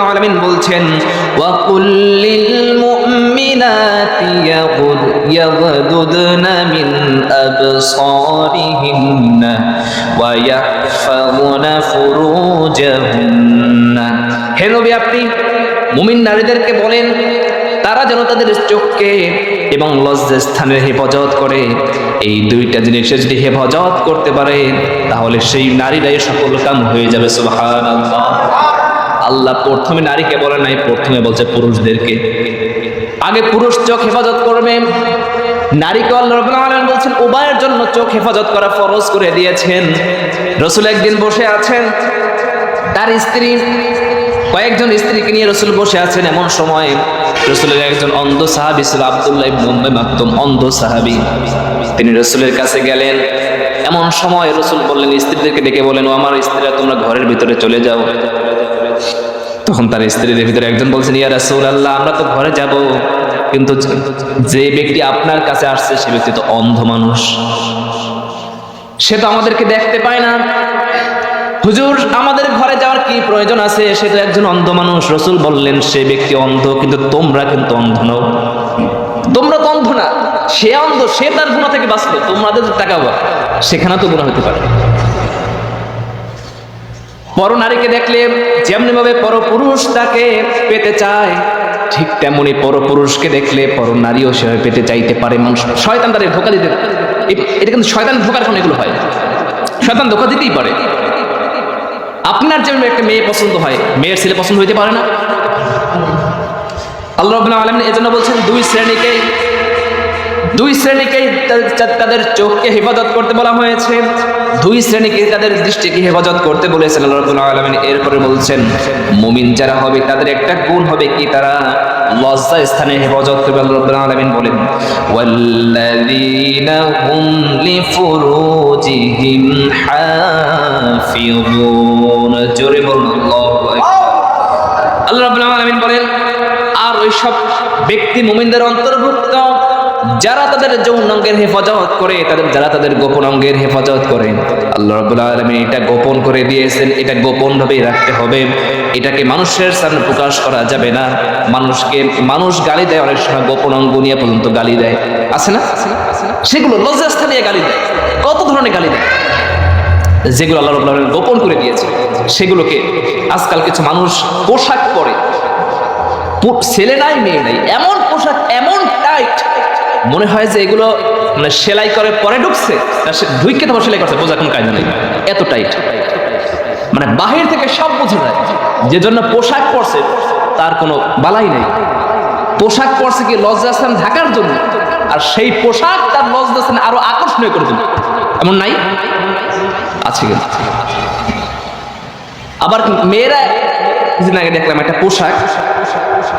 রাব্বুল আলামিন বলছেন ওয়া মুমিনাতি ইয়াগুদ ইয়াগদুদনা মিন আবসারিহিন্না ওয়া ইয়াহফাযুনা ফুরুজাহুন্না. হে নবী আপনি মুমিন নারীদেরকে বলেন তারা যেন তাদের চোখকে এবং লজ্জাস্থানের হেফাজত করে। এই দুইটা জিনিসের যদি হেফাজত করতে পারে তাহলে সেই নারীরাই সকল কাম হয়ে যাবে সুবহান আল্লাহ প্রথমে নারীকে বলে নাই, প্রথমে বলছে পুরুষদেরকে। আগে পুরুষ চোখ হেফাজত করবে। নারীকে আল্লাহ আলামিন বলছেন, উভয়ের জন্য চোখ হেফাজত করা ফরজ করে দিয়েছেন। রসুল একদিন বসে আছেন, তার স্ত্রী, কয়েকজন স্ত্রীকে নিয়ে রসুল বসে আছেন এমন সময়। রসুলের একজন অন্ধ সাহাবি ছিল আবদুল্লাহ মুম্বাই মাকতুম, অন্ধ সাহাবি। তিনি রসুলের কাছে গেলেন। এমন সময় রসুল বললেন, স্ত্রীদেরকে ডেকে বলেন, ও আমার স্ত্রীরা তোমরা ঘরের ভিতরে চলে যাও। তখন তার স্ত্রীদের ভিতরে একজন বলছেন, ইয়া রাসূল আল্লাহ আমরা তো ঘরে যাব। কিন্তু যে ব্যক্তি আপনার কাছে আসছে, সে ব্যক্তি তো অন্ধ মানুষ। সে তো আমাদেরকে দেখতে পায় না। হুজুর, আমাদের ঘরে যাওয়ার কি প্রয়োজন আছে? সে তো একজন অন্ধ মানুষ। রসুল বললেন, সে ব্যক্তি অন্ধ, কিন্তু তোমরা কিন্তু অন্ধ নও। তোমরা তো অন্ধ না। সে অন্ধ, সে তার গুণা থেকে বাঁচবে। তোমাদের টাকা সেখানে তো গুণা হতে পারে। পর নারীকে দেখলে যেমনি ভাবে পর পুরুষ তাকে পেতে চায়, ঠিক তেমনি পর পুরুষকে দেখলে পর নারীও সেভাবে পেতে চাইতে পারে। মানুষ শয়তান তাদের ধোকা দিতে এটা কিন্তু শয়তান ধোকার কারণে এগুলো হয়। শয়তান ধোকা দিতেই পারে। আপনার যেমন একটা মেয়ে পছন্দ হয়, মেয়ের ছেলে পছন্দ হইতে পারে না। আল্লাহ রাব্বুল আলামিন এজন্য বলছেন, দুই শ্রেণীকে দুই শ্রেণীকে তাদের চোখকে হেফাজত করতে বলা হয়েছে। দুই শ্রেণীকে তাদের দৃষ্টিকে হেফাজত করতে বলেছেন আল্লাহ এরপরে বলছেন, মুমিন যারা হবে, তাদের একটা গুণ হবে কি? তারা লজ্জা স্থানে হেফাজত করবে আল্লাহ বলেন আল্লাহু রাব্বুল বলেন, আর ওই সব ব্যক্তি মুমিনদের অন্তর্ভুক্ত যারা তাদের যৌন অঙ্গের হেফাজত করে, তাদের যারা তাদের গোপন অঙ্গের হেফাজত করে। আল্লাহ রাব্বুল আলামিন এটা গোপন করে দিয়েছেন, এটা গোপন ভাবেই রাখতে হবে। এটাকে মানুষের সামনে প্রকাশ করা যাবে না। মানুষকে মানুষ গালি দেয়, অনেক সময় গোপন অঙ্গ নিয়ে পর্যন্ত গালি দেয়। আছে না? সেগুলো লজ্জাস্থানে গালি দেয়। কত ধরনের গালি দেয়? যেগুলো আল্লাহ আলামিন গোপন করে দিয়েছে। সেগুলোকে আজকাল কিছু মানুষ পোশাক পরে। ছেলে নাই, মেয়ে নাই, এমন পোশাক, এমন মনে হয় যে এগুলো মানে সেলাই করে পরে ঢুকছে ঢুইকে তোমার সেলাই করছে বোঝা কোনো কায়দা নেই। এত টাইট। মানে বাহির থেকে সব বোঝা যায়। যে জন্য পোশাক পরছে, তার কোনো বালাই নেই। পোশাক পরছে কি লজ্জাস্থান ঢাকার জন্য? আর সেই পোশাক তার লজ্জাস্থান আরও আকর্ষণীয় করে তুলবে এমন নাই? আছে কিন্তু। আবার মেয়েরা, কিছুদিন আগে দেখলাম একটা পোশাক,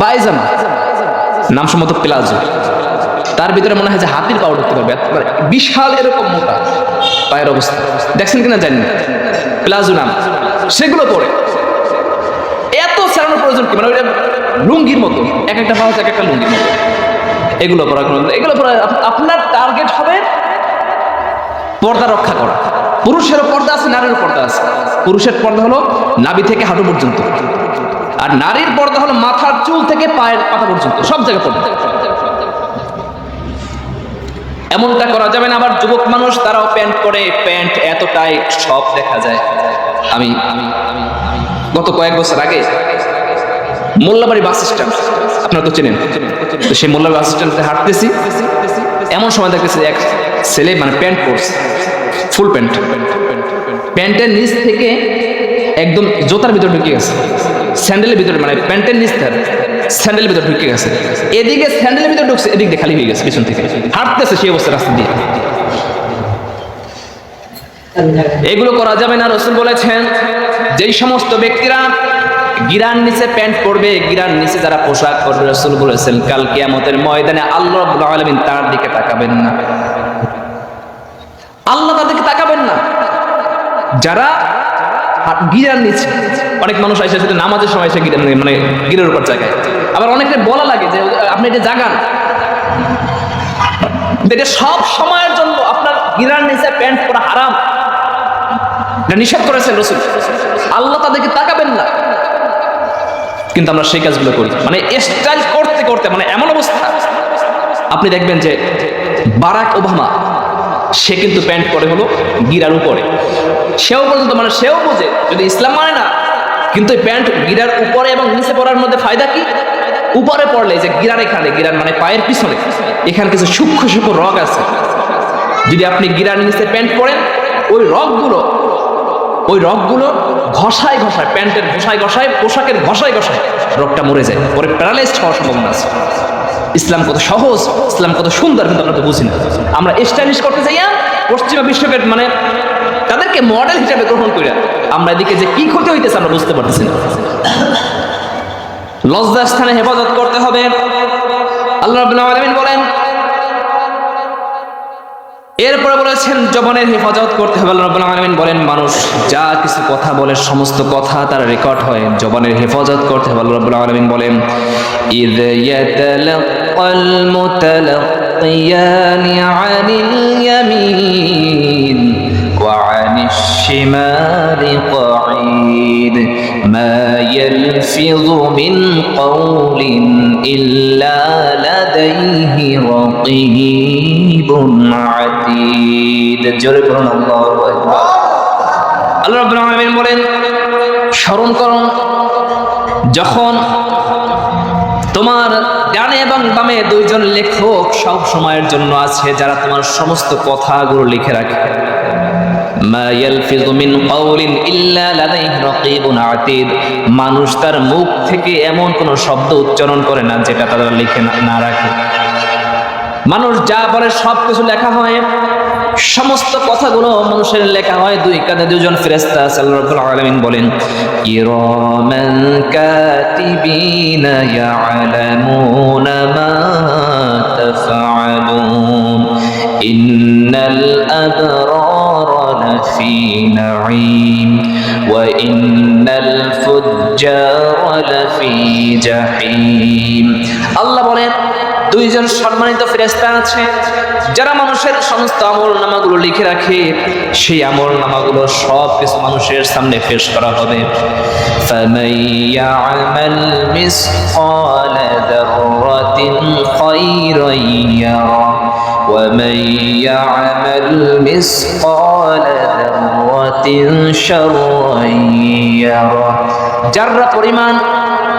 পায়জামা। নাম সম্মত প্লাজো। তার ভিতরে মনে হয় যে হাতির পাও ঢুকতে পারবে। একেবারে বিশাল এরকম মোটা পায়ের অবস্থা। দেখছেন কিনা জানি প্লাজো নাম। সেগুলো পরে এত চালানোর প্রয়োজন কি? মানে ওইটা লুঙ্গির মতো। এক একটা পাওয়া এক একটা লুঙ্গির মতো। এগুলো পরা এগুলো পরা আপনার টার্গেট হবে পর্দা রক্ষা করা। পুরুষেরও পর্দা আছে, নারীরও পর্দা আছে। পুরুষের পর্দা হলো নাভি থেকে হাঁটু পর্যন্ত। আর নারীর পর্দা হলো মাথার চুল থেকে পায়ের পাতা পর্যন্ত। সব জায়গায় পর্দা। এমনটা করা যাবে না, আবার যুবক মানুষ তারাও প্যান্ট পরে, প্যান্ট এতটাই সব দেখা যায়। আমি, গত কয়েক বছর আগে মোল্লাবাড়ি বাস স্ট্যান্ড, আপনারা তো চেনেন, তো সেই মোল্লাবাড়ি বাস স্ট্যান্ডে হাঁটতেছি। এমন সময় দেখতেছি এক ছেলে মানে প্যান্ট পরছে, ফুল প্যান্ট। প্যান্টের নিচ থেকে একদম জোতার ভিতরে ঢুকে গেছে, স্যান্ডেলের ভিতরে মানে প্যান্টের নিচ তার স্যান্ডেলের ভিতরে ঢুকে গেছে। এদিকে স্যান্ডেলের ভিতরে ঢুকছে, এদিক দিয়ে খালি হয়ে গেছে পিছন থেকে। হাঁটতেছে সেই অবস্থা রাস্তা দিয়ে। এগুলো করা যাবে না, রসুল বলেছেন, যেই সমস্ত ব্যক্তিরা গিরার নিচে প্যান্ট পরবে, গিরার নিচে যারা পোশাক পরবে, রসুল বলেছেন, কাল কিয়ামতের ময়দানে আল্লাহ আলামিন তার দিকে তাকাবেন না। আল্লাহ তার দিকে তাকাবেন না। যারা গিরার নিচে, অনেক মানুষ আসে শুধু নামাজের সময় এসে গিরার মানে গিরের উপর জায়গায় আবার অনেকে বলা লাগে যে আপনি এটা জাগান। এটা সব সময়ের জন্য আপনার গিরার নিচে প্যান্ট পরা হারাম। এটা নিষেধ করেছেন রসুল। আল্লাহ তাদেরকে তাকাবেন না। কিন্তু আমরা সেই কাজগুলো করি। মানে স্টাইল করতে করতে মানে এমন অবস্থা। আপনি দেখবেন যে, বারাক ওবামা, সে কিন্তু প্যান্ট পরে হলো গিরার উপরে। সেও পর্যন্ত মানে সেও বোঝে, যদি ইসলাম মানে না, কিন্তু প্যান্ট গিরার উপরে এবং নিচে পরার মধ্যে ফায়দা কি? উপরে পড়লে যে গিরার এখানে গিরার মানে পায়ের পিছনে, এখানে কিছু সূক্ষ্ম সূক্ষ্ম রগ আছে। যদি আপনি গিরার নিচে প্যান্ট পরেন, ওই রগগুলো ওই রগগুলো ঘষায় ঘষায়, প্যান্টের ঘষায় ঘষায়, পোশাকের ঘষায় ঘষায় রগটা মরে যায়। পরে প্যারালাইজড হওয়ার সম্ভাবনা আছে। ইসলাম কত সহজ, ইসলাম কত সুন্দর, কিন্তু আমরা তো বুঝি না। আমরা স্টাইলিশ করতে যাইয়া পশ্চিমা বিশ্বকে মানে তাদেরকে মডেল হিসেবে গ্রহণ করি। আমরা এদিকে যে কি ক্ষতি হইতেছে আমরা বুঝতে পারতেছি না। লজ্জা স্থানে হেফাজত করতে হবে। আল্লাহ আলামিন বলেন, এরপরে বলেছেন জবানের হেফাজত করতে হবে। আল্লাহ রাব্বুল আলামিন বলেন, মানুষ যা কিছু কথা বলে, সমস্ত কথা তার রেকর্ড হয়। জবানের হেফাজত করতে হবে, আল্লাহ রাব্বুল আলামিন বলেন, ইদ আনিল ইয়ামিন ওয়া আনিশ শিমালি قعيد ما يلفظ من قول إلا لديه رقيب عتيد জোরে বলুন আল্লাহু আকবার আল্লাহ রাব্বুল আলামিন বলেন স্মরণ করুন যখন তোমার ডানে এবং বামে দুইজন লেখক সব সময়ের জন্য আছে যারা তোমার সমস্ত কথাগুলো লিখে রাখে মানুষ তার মুখ থেকে এমন কোনো শব্দ উচ্চারণ করে না যেটা তারা লিখে না- রাখে। মানুষ যা বলে সব কিছু লেখা হয়। সমস্ত কথাগুলো মানুষের লেখা হয়। দুই কাঁধে দুজন ফেরেস্তা আলামিন বলেন কিরামান কাতিবিনা ইয়ালামুনা মা তাফআলুন। ইন্নাল লাফি নাঈম ওয়া ইন্নাল ফুজ্জারা লাফি জাহিম আল্লাহ বলেন দুইজন সম্মানিত ফেরেস্তা আছে যারা মানুষের সমস্ত আমল নামাগুলো লিখে রাখে সেই আমল নামাগুলো সব কিছু মানুষের সামনে পেশ করা হবে فَمَن يَعْمَلْ مِثْقَالَ ذَرَّةٍ خَيْرًا يَرَهُ وَمَن يَعْمَلْ مِثْقَالَ ذَرَّةٍ شَرًّا يَرَهُ যাররা পরিমাণ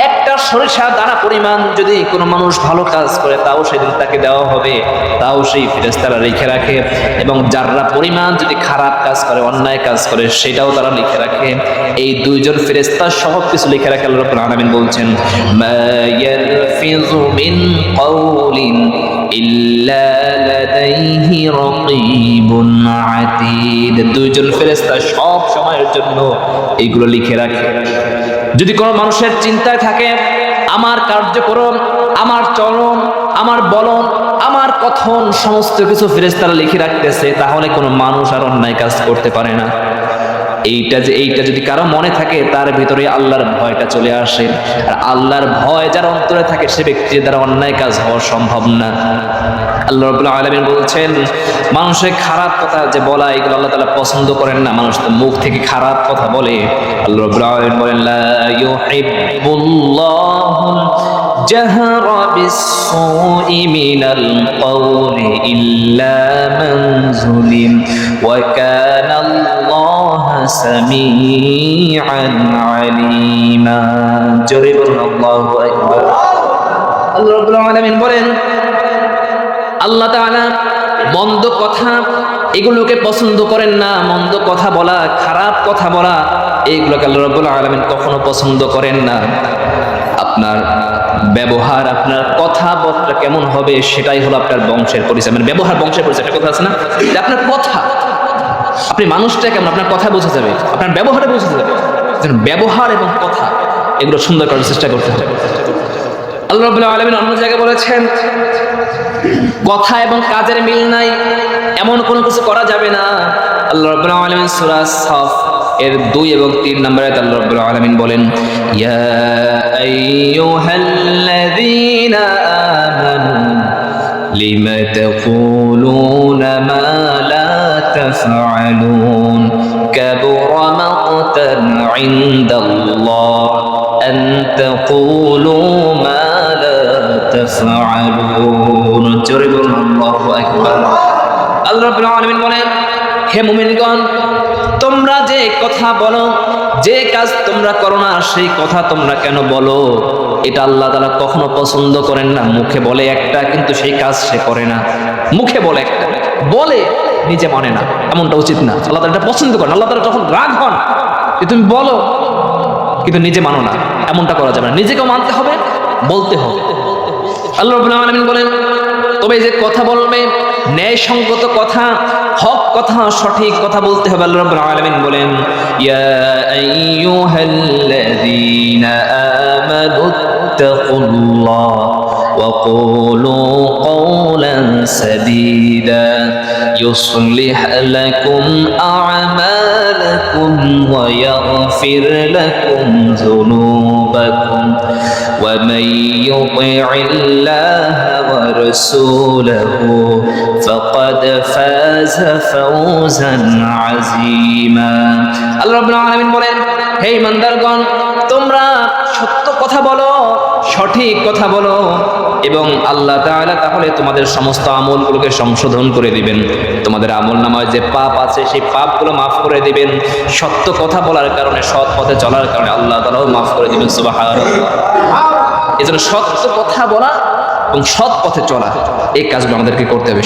একটা সরিষা দানা পরিমাণ যদি কোনো মানুষ ভালো কাজ করে, তাও সেদিন তাকে দেওয়া হবে। তাও সেই ফেরেস্তারা লিখে রাখে এবং যাররা পরিমাণ যদি খারাপ কাজ করে, অন্যায় কাজ করে, সেটাও তারা লিখে রাখে। এই দুইজন ফেরেস্তা সব কিছু লিখে রাখে, আল্লাহ রাব্বুল আলামিন বলছেন দুইজন ফেরেস্তা সব সময়ের জন্য এইগুলো লিখে রাখে। যদি কোনো মানুষের চিন্তায় থাকে, আমার কার্যক্রম, আমার চলন আমার বলন, আমার কথন, সমস্ত কিছু ফেরেস্তারা লিখে রাখতেছে, তাহলে কোনো মানুষ আর অন্যায় কাজ করতে পারে না। এইটা যে এইটা যদি কারও মনে থাকে, তার ভিতরে আল্লাহর ভয়টা চলে আসে। আর আল্লাহর ভয় যার অন্তরে থাকে, সে ব্যক্তির দ্বারা অন্যায় কাজ হওয়া সম্ভব না। আল্লাহ রাব্বুল আলামিন বলছেন, মানুষের খারাপ কথা যে বলা, এগুলো আল্লাহ তাআলা পছন্দ করেন না। মানুষ তো মুখ থেকে খারাপ কথা বলে। আল্লাহ রাব্বুল আলামিন বলেন জাহরা বিস-সুই মিনাল কওলি ইল্লা আল্লাহু সামিআন আলিমা জোরে বলুন, আল্লাহু আকবার। আল্লাহ রাব্বুল আলামিন বলেন, আল্লাহ তাআলা মন্দ কথা এগুলোকে পছন্দ করেন না, মন্দ কথা বলা, খারাপ কথা বলা, এইগুলোকে আল্লাহ রাব্বুল আলামিন কখনো পছন্দ করেন না। আপনার ব্যবহার, আপনার কথাবার্তা কেমন হবে, সেটাই হলো আপনার বংশের পরিচয়। মানে ব্যবহার, বংশের পরিচয়, একটা কথা আছে না? আপনার কথা আপনি মানুষটা কেমন আপনার কথা বোঝা যাবে, আপনার ব্যবহারে বোঝা যাবে যেন ব্যবহার এবং কথা এগুলো সুন্দর করার চেষ্টা করতে হবে। আল্লাহ রাব্বুল আলামিন অন্য জায়গায় বলেছেন, কথা এবং কাজের মিল নাই, এমন কোনো কিছু করা যাবে না। আল্লাহ রাব্বুল আলামিন সূরা সাফ এর দুই এবং তিন নম্বরে আল্লাহ রাব্বুল আলামিন বলেন, ইয়া আইয়ুহাল্লাযীনা আমানু তাফআলুন কাবুরা মাকতান ইনদাল্লাহ أن تقولوا ما لا تفعلون جرب الله أكبر আল্লাহ রাব্বুল আলামিন বলেন হে মুমিনগণ তোমরা যে কথা বলো যে কাজ তোমরা করো না সেই কথা তোমরা কেন বলো এটা আল্লাহ তাআলা কখনো পছন্দ করেন না মুখে বলে একটা কিন্তু সেই কাজ সে করে না মুখে বলে একটা বলে নিজে মানে না এমনটা উচিত না আল্লাহ তাআলা এটা পছন্দ করেন আল্লাহ তাআলা যখন রাগ হন তুমি বলো, কিন্তু নিজে মানো না। এমনটা করা যাবে না। নিজেকেও মানতে হবে, বলতে হবে। আল্লাহ রাব্বুল আলামিন বলেন, তবে যে কথা বলবে, ন্যায়সঙ্গত কথা, হক কথা, সঠিক কথা বলতে হবে আল্লাহ রাব্বুল আলামিন বলেন, ইয়া আইয়ুহাল্লাযীনা আমানু তাকুল্লাহ وقولوا قولا سديدا يصلح لكم أعمالكم ويغفر لكم ذنوبكم ومن يطع الله ورسوله فقد فاز فوزا عظيما আল্লাহ রাব্বুল আলামিন বলেন হে ইমানদারগণ তোমরা সত্য কথা বলো সঠিক কথা বলো এবং আল্লাহ তাআলা তাহলে তোমাদের সমস্ত আমলগুলোকে সংশোধন করে দিবেন। তোমাদের আমল নামায় যে পাপ আছে সেই পাপগুলো মাফ করে দিবেন। সত্য কথা বলার কারণে, সৎ পথে চলার কারণে আল্লাহ তালাও মাফ করে দিবেন, সুবহানাল্লাহ। এজন্য সত্য কথা বলা এবং সৎ পথে চলা, এই কাজগুলো আমাদেরকে করতে হবে।